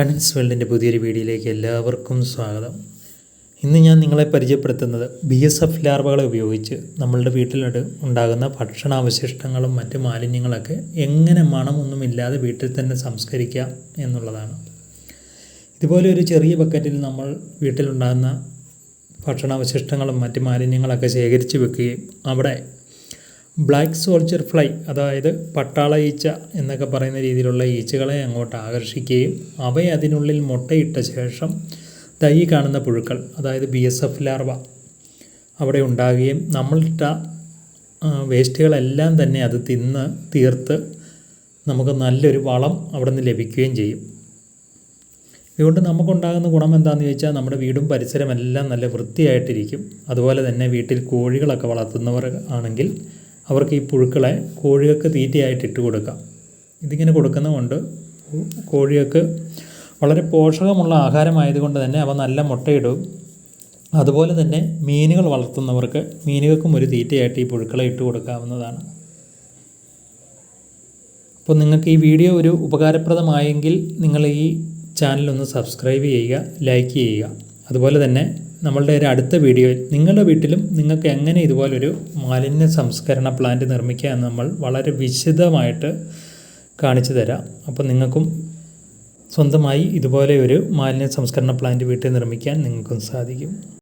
കണിൻസ് വേൾഡിന്റെ പുതിയൊരു വീഡിയോയിലേക്ക് എല്ലാവർക്കും സ്വാഗതം. ഇന്ന് ഞാൻ നിങ്ങളെ പരിചയപ്പെടുത്തുന്നത് ബി എസ് എഫ് ലാർവകളെ ഉപയോഗിച്ച് നമ്മളുടെ വീട്ടിലട് ഉണ്ടാകുന്ന ഭക്ഷണാവശിഷ്ടങ്ങളും മറ്റ് മാലിന്യങ്ങളൊക്കെ എങ്ങനെ മണമൊന്നുമില്ലാതെ വീട്ടിൽ തന്നെ സംസ്കരിക്കാം എന്നുള്ളതാണ്. ഇതുപോലെ ഒരു ചെറിയ ബക്കറ്റിൽ നമ്മൾ വീട്ടിലുണ്ടാകുന്ന ഭക്ഷണാവശിഷ്ടങ്ങളും മറ്റ് മാലിന്യങ്ങളൊക്കെ ശേഖരിച്ച് വെക്കുകയും അവിടെ ബ്ലാക്ക് സോൾജർ ഫ്ലൈ അതായത് പട്ടാള ഈച്ച എന്നൊക്കെ പറയുന്ന രീതിയിലുള്ള ഈച്ചകളെ അങ്ങോട്ട് ആകർഷിക്കുകയും അവയെ അതിനുള്ളിൽ മുട്ടയിട്ട ശേഷം തൈ കാണുന്ന പുഴുക്കൾ അതായത് ബി എസ് എഫ് ലാർവ അവിടെ ഉണ്ടാകുകയും നമ്മളിട്ട വേസ്റ്റുകളെല്ലാം തന്നെ അത് തിന്ന് തീർത്ത് നമുക്ക് നല്ലൊരു വളം അവിടെ നിന്ന് ലഭിക്കുകയും ചെയ്യും. ഇതുകൊണ്ട് നമുക്കുണ്ടാകുന്ന ഗുണം എന്താണെന്ന് ചോദിച്ചാൽ നമ്മുടെ വീടും പരിസരമെല്ലാം നല്ല വൃത്തിയായിട്ടിരിക്കും. അതുപോലെ തന്നെ വീട്ടിൽ കോഴികളൊക്കെ വളർത്തുന്നവർ ആണെങ്കിൽ അവർക്ക് ഈ പുഴുക്കളെ കോഴികൾക്ക് തീറ്റയായിട്ട് ഇട്ട് കൊടുക്കാം. ഇതിങ്ങനെ കൊടുക്കുന്നതുകൊണ്ട് കോഴികൾക്ക് വളരെ പോഷകമുള്ള ആഹാരമായതുകൊണ്ട് തന്നെ അവ നല്ല മുട്ടയിടും. അതുപോലെ തന്നെ മീനുകൾ വളർത്തുന്നവർക്ക് മീനുകൾക്കും ഒരു തീറ്റയായിട്ട് ഈ പുഴുക്കളെ ഇട്ട് കൊടുക്കാവുന്നതാണ്. അപ്പോൾ നിങ്ങൾക്ക് ഈ വീഡിയോ ഒരു ഉപകാരപ്രദമായെങ്കിൽ നിങ്ങൾ ഈ ചാനലൊന്ന് സബ്സ്ക്രൈബ് ചെയ്യുക ലൈക്ക് ചെയ്യുക. അതുപോലെ തന്നെ നമ്മളുടെ ഒരു അടുത്ത വീഡിയോയിൽ നിങ്ങളുടെ വീട്ടിലും നിങ്ങൾക്ക് എങ്ങനെ ഇതുപോലൊരു മാലിന്യ സംസ്കരണ പ്ലാന്റ് നിർമ്മിക്കുക എന്ന് നമ്മൾ വളരെ വിശദമായിട്ട് കാണിച്ചു തരാം. അപ്പോൾ നിങ്ങൾക്കും സ്വന്തമായി ഇതുപോലെ ഒരു മാലിന്യ സംസ്കരണ പ്ലാന്റ് വീട്ടിൽ നിർമ്മിക്കാൻ നിങ്ങൾക്കും സാധിക്കും.